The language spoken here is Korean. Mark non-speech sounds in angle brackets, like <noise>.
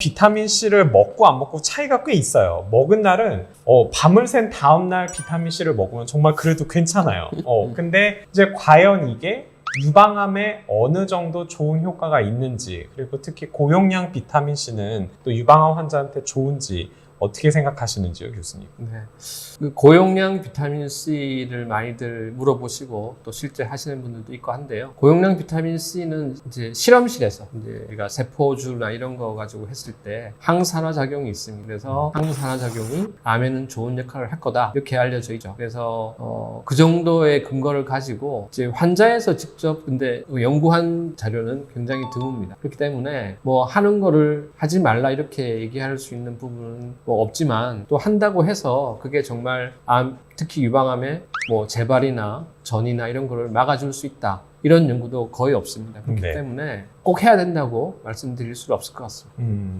비타민 C를 먹고 안 먹고 차이가 꽤 있어요. 먹은 날은 어, 밤을 샌 다음 날 비타민 C를 먹으면 정말 그래도 괜찮아요. 어, <laughs> 근데 이제 과연 이게 유방암에 어느 정도 좋은 효과가 있는지 그리고 특히 고용량 비타민 C는 또 유방암 환자한테 좋은지 어떻게 생각하시는지요, 교수님? 네. 그 고용량 비타민 C를 많이들 물어보시고 또 실제 하시는 분들도 있고 한데요. 고용량 비타민 C는 이제 실험실에서 이제 우리가 세포주나 이런 거 가지고 했을 때 항산화 작용이 있습니다. 그래서 항산화 작용이 암에는 좋은 역할을 할 거다 이렇게 알려져 있죠. 그래서 어, 그 정도의 근거를 가지고 이제 환자에서 직접 근데 연구한 자료는 굉장히 드뭅니다. 그렇기 때문에 뭐 하는 거를 하지 말라 이렇게 얘기할 수 있는 부분은 뭐 없지만 또 한다고 해서 그게 정말 암 특히 유방암의 뭐 재발이나 전이나 이런 거를 막아줄 수 있다 이런 연구도 거의 없습니다. 그렇기 네. 때문에 꼭 해야 된다고 말씀드릴 수 없을 것 같습니다. 음,